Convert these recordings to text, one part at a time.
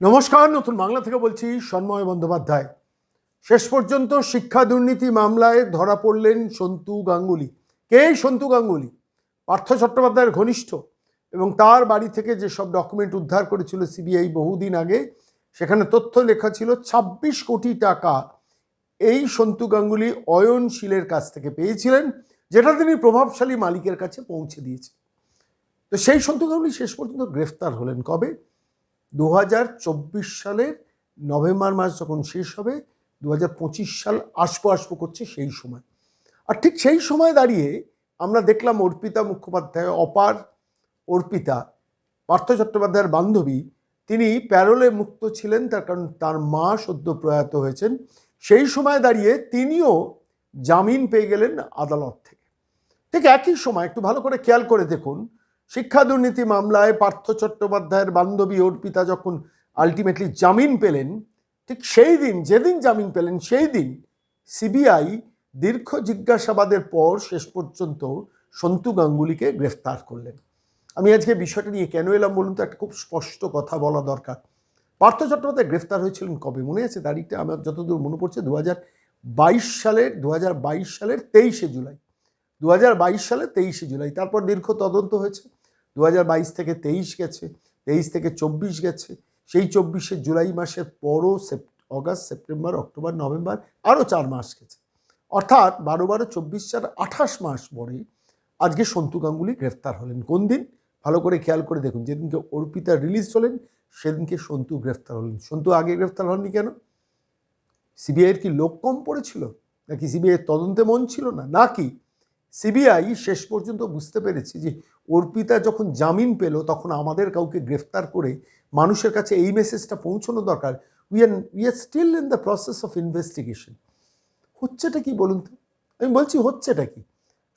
নমস্কার, নতুন বাংলা থেকে বলছি সন্ময় বন্দ্যোপাধ্যায়। শেষ পর্যন্ত শিক্ষা দুর্নীতি মামলায় ধরা পড়লেন সন্তু গাঙ্গুলি। কে সন্তু গাঙ্গুলি? পার্থ চট্টোপাধ্যায়ের ঘনিষ্ঠ এবং তার বাড়ি থেকে যেসব ডকুমেন্ট উদ্ধার করেছিল সিবিআই বহুদিন আগে, সেখানে তথ্য লেখা ছিল ২৬ কোটি টাকা। এই সন্তু গাঙ্গুলি অয়ন অয়নশীলের কাছ থেকে পেয়েছিলেন, যেটা তিনি প্রভাবশালী মালিকের কাছে পৌঁছে দিয়েছে তো সেই সন্তু গাঙ্গুলি শেষ পর্যন্ত গ্রেফতার হলেন কবে? দু হাজার চব্বিশ সালের নভেম্বর মাস যখন শেষ হবে দু হাজার পঁচিশ সাল আসব আসব করছে সেই সময়। আর ঠিক সেই সময় দাঁড়িয়ে আমরা দেখলাম অর্পিতা মুখোপাধ্যায়, অপার অর্পিতা, পার্থ চট্টোপাধ্যায়ের বান্ধবী, তিনি প্যারোলে মুক্ত ছিলেন, তার কারণ তার মা সদ্য প্রয়াত হয়েছেন। সেই সময় দাঁড়িয়ে তিনিও জামিন পেয়ে গেলেন আদালত থেকে। ঠিক একই সময়, একটু ভালো করে খেয়াল করে দেখুন শিক্ষা দুর্নীতি মামলায় পার্থ চট্টোপাধ্যায়ের বান্ধবী অর্পিতা যখন আলটিমেটলি জামিন পেলেন, ঠিক সেই দিন, যেদিন জামিন পেলেন, সেই দিন সিবিআই দীর্ঘ জিজ্ঞাসাবাদের পর শেষ পর্যন্ত সন্তু গাঙ্গুলিকে গ্রেফতার করলেন। আমি আজকে বিষয়টা নিয়ে কেন এলাম বলুন তো? একটা খুব স্পষ্ট কথা বলা দরকার। পার্থ চট্টোপাধ্যায় গ্রেফতার হয়েছিলেন কবে? মনে আছে তারিখটা? আমার যতদূর মনে পড়ছে দু বাইশ সালের দু বাইশ সালের তেইশে জুলাই। দু বাইশ সালে তেইশে জুলাই। তারপর দীর্ঘ তদন্ত হয়েছে। দু থেকে তেইশ গেছে, তেইশ থেকে চব্বিশ গেছে, সেই চব্বিশে জুলাই মাসের পরও অগাস্ট, সেপ্টেম্বর, অক্টোবর, নভেম্বর আরও চার মাস গেছে। অর্থাৎ বারো বারো, চব্বিশ চার আঠাশ মাস পরে আজকে সন্তু গাঙ্গুলি গ্রেফতার হলেন। কোন দিন? ভালো করে খেয়াল করে দেখুন। যেদিনকে অর্পিতা রিলিজ হলেন, সেদিনকে সন্তু গ্রেফতার হলেন। সন্তু আগে গ্রেফতার হননি কেন? সিবিআইয়ের কি লোক কম পড়েছিল? নাকি সিবিআইয়ের তদন্তে মন ছিল না? নাকি সিবিআই শেষ পর্যন্ত বুঝতে পেরেছে যে অর্পিতা যখন জামিন পেল, তখন আমাদের কাউকে গ্রেফতার করে মানুষের কাছে এই মেসেজটা পৌঁছানো দরকার। We are we are still in the process of investigation হচ্ছেটা কি বলুন তো? আমি বলছি হচ্ছেটা কি?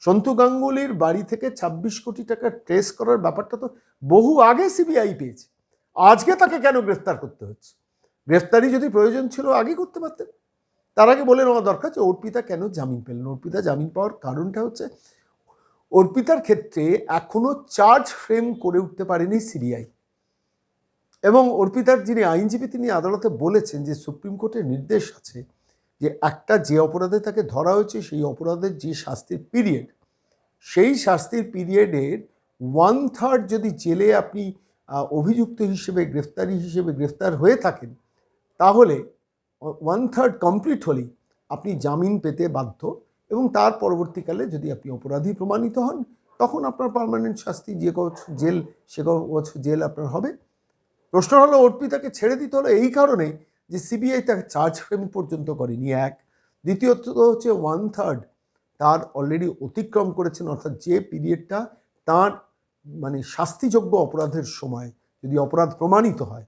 সন্তু গাঙ্গুলির বাড়ি থেকে ২৬ কোটি টাকা ট্রেস করার ব্যাপারটা তো বহু আগে সিবিআই পেয়েছে। আজকে তাকে কেন গ্রেফতার করতে হচ্ছে? গ্রেফতারি যদি প্রয়োজন ছিল, আগে করতে পারতেন। তার আগে বলে নেওয়া দরকার যে অর্পিতা কেন জামিন পেলেন? অর্পিতা জামিন পাওয়ার কারণটা হচ্ছে, অর্পিতার ক্ষেত্রে এখনও চার্জ ফ্রেম করে উঠতে পারেনি সিবিআই এবং অর্পিতার যিনি আইনজীবী, তিনি আদালতে বলেছেন যে সুপ্রিম কোর্টের নির্দেশ আছে যে একটা যে অপরাধে তাকে ধরা হয়েছে, সেই অপরাধের যে শাস্তির পিরিয়ড সেই শাস্তির পিরিয়ডের ওয়ান থার্ড যদি জেলে আপনি অভিযুক্ত হিসেবে, গ্রেফতারি হিসেবে গ্রেফতার হয়ে থাকেন, তাহলে ওয়ান থার্ড কমপ্লিট হলেই আপনি জামিন পেতে বাধ্য এবং তার পরবর্তীকালে যদি আপনি অপরাধী প্রমাণিত হন, তখন আপনার পার্মানেন্ট শাস্তি যে বছর জেল, সে বছর জেল আপনার হবে। প্রশ্ন হলো অর্পিতাকে ছেড়ে দিতে হলো এই কারণে যে সিবিআই তাকে চার্জ ফ্রেম পর্যন্ত করেনি, এক। দ্বিতীয়ত হচ্ছে ওয়ান থার্ড তার অলরেডি অতিক্রম করেছেন, অর্থাৎ যে পিরিয়ডটা তার মানে শাস্তিযোগ্য অপরাধের সময় যদি অপরাধ প্রমাণিত হয়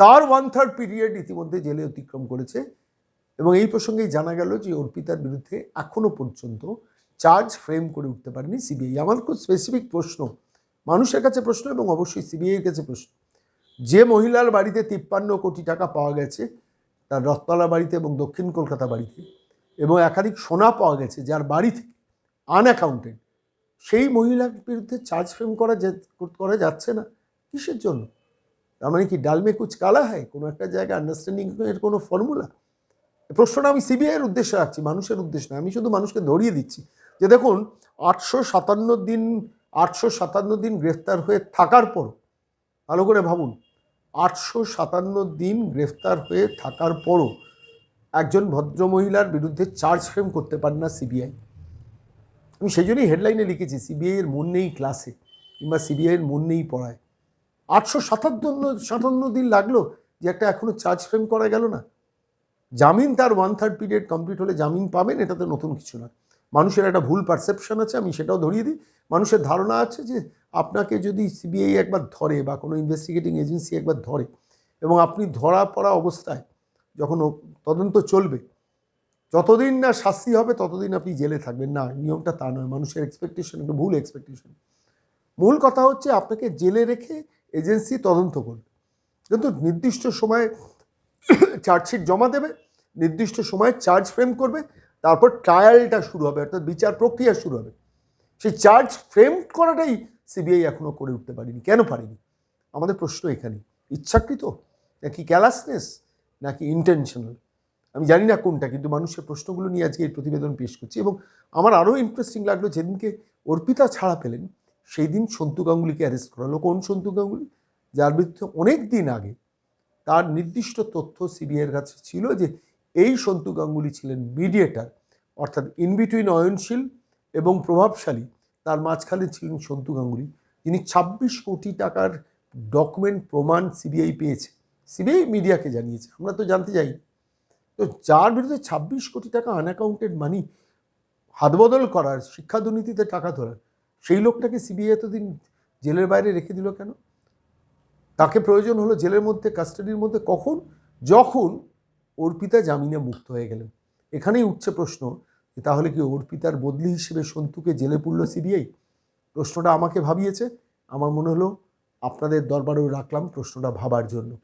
তার ওয়ান থার্ড পিরিয়ড ইতিমধ্যে জেলে অতিক্রম করেছে এবং এই প্রসঙ্গেই জানা গেল যে অর্পিতার বিরুদ্ধে এখনও পর্যন্ত চার্জ ফ্রেম করে উঠতে পারেনি সিবিআই আমার খুব স্পেসিফিক প্রশ্ন, মানুষের কাছে প্রশ্ন এবং অবশ্যই সিবিআইয়ের কাছে প্রশ্ন। যে মহিলার বাড়িতে তিপ্পান্ন কোটি টাকা পাওয়া গেছে, তার রথতলা বাড়িতে এবং দক্ষিণ কলকাতা বাড়িতে এবং একাধিক সোনা পাওয়া গেছে যার বাড়ি থেকে আনঅ্যাকাউন্টেড সেই মহিলার বিরুদ্ধে চার্জ ফ্রেম করা করা যাচ্ছে না, কিসের জন্য? তার মানে কি, ডালমে কুচ কালা হয় কোনো একটা জায়গায় আন্ডারস্ট্যান্ডিং এর কোনো ফর্মুলা প্রশ্নটা আমি সিবিআইয়ের উদ্দেশ্যে রাখছি, মানুষের উদ্দেশ্যে না আমি শুধু মানুষকে ধরিয়ে দিচ্ছি যে দেখুন, আটশো সাতান্ন দিন, আটশো সাতান্ন দিন গ্রেফতার হয়ে থাকার পর ভালো করে ভাবুন, আটশো সাতান্ন দিন গ্রেফতার হয়ে থাকার পরও একজন ভদ্রমহিলার বিরুদ্ধে চার্জ ফ্রেম করতে পারে না সিবিআই আমি সেই জন্যই হেডলাইনে লিখেছি সিবিআই এর মন নেই ক্লাসে কিংবা সিবিআইয়ের মন নেই পড়ায়। আটশো সাতান্ন সাতান্ন দিন লাগল যে একটা এখনও চার্জ ফ্রেম করা গেল না। জামিন তার ওয়ান থার্ড পিরিয়ড কমপ্লিট হলে জামিন পাবেন, এটাতে নতুন কিছু না। মানুষের একটা ভুল পারসেপশন আছে, আমি সেটাও ধরিয়ে দিই। মানুষের ধারণা আছে যে আপনাকে যদি সিবিআই একবার ধরে বা কোনো ইনভেস্টিগেটিং এজেন্সি একবার ধরে এবং আপনি ধরা পড়া অবস্থায় যখন তদন্ত চলবে, যতদিন না শাস্তি হবে ততদিন আপনি জেলে থাকবেন। না, নিয়মটা তা নয়, মানুষের এক্সপেকটেশন একটা ভুল এক্সপেকটেশন মূল কথা হচ্ছে আপনাকে জেলে রেখে এজেন্সি তদন্ত করবে। কিন্তু নির্দিষ্ট সময়ে চার্জশিট জমা দেবে, নির্দিষ্ট সময়ে চার্জ ফ্রেম করবে, তারপর ট্রায়ালটা শুরু হবে, অর্থাৎ বিচার প্রক্রিয়া শুরু হবে। সেই চার্জ ফ্রেম করাটাই সিবিআই এখনও করে উঠতে পারেনি। কেন পারেনি? আমাদের প্রশ্ন এখানে ইচ্ছাকৃত? নাকি ক্যালাসনেস? নাকি ইন্টেনশনাল? আমি জানি না কোনটা, কিন্তু মানুষের প্রশ্নগুলো নিয়ে আজকে এই প্রতিবেদন পেশ করছি এবং আমার আরও ইন্টারেস্টিং লাগল, যেদিনকে অর্পিতা ছাড়া পেলেন সেই দিন সন্তু গাঙ্গুলিকে অ্যারেস্ট করা হলো কোন সন্তু গাঙ্গুলি? যার বিরুদ্ধে অনেক দিন আগে তার নির্দিষ্ট তথ্য সিবিআইয়ের কাছে ছিল যে এই সন্তু গাঙ্গুলি ছিলেন মিডিয়েটার অর্থাৎ ইনবিটুইন অয়নশীল এবং প্রভাবশালী। তার মাঝখানে ছিলেন সন্তু গাঙ্গুলি, যিনি ছাব্বিশ কোটি টাকার ডকুমেন্ট প্রমাণ সিবিআই পেয়েছে। সিবিআই মিডিয়াকে জানিয়েছে, আমরা তো জানতে চাই। তো যার বিরুদ্ধে ছাব্বিশ কোটি টাকা আনঅ্যাকাউন্টেড মানি হাতবদল করার, শিক্ষা দুর্নীতিতে টাকা তোলার সেই লোকটাকে সিবিআই এতদিন জেলের বাইরে রেখে দিল কেন? তাকে প্রয়োজন হলো জেলের মধ্যে, কাস্টাডির মধ্যে কখন? যখন অর্পিতা জামিনে মুক্ত হয়ে গেলেন। এখানেই উঠছে প্রশ্ন তাহলে কি অর্পিতার বদলি হিসেবে সন্তুকে জেলে পুরল সিবিআই? প্রশ্নটা আমাকে ভাবিয়েছে। আমার মনে হলো আপনাদের দরবারেও রাখলাম প্রশ্নটা ভাবার জন্য।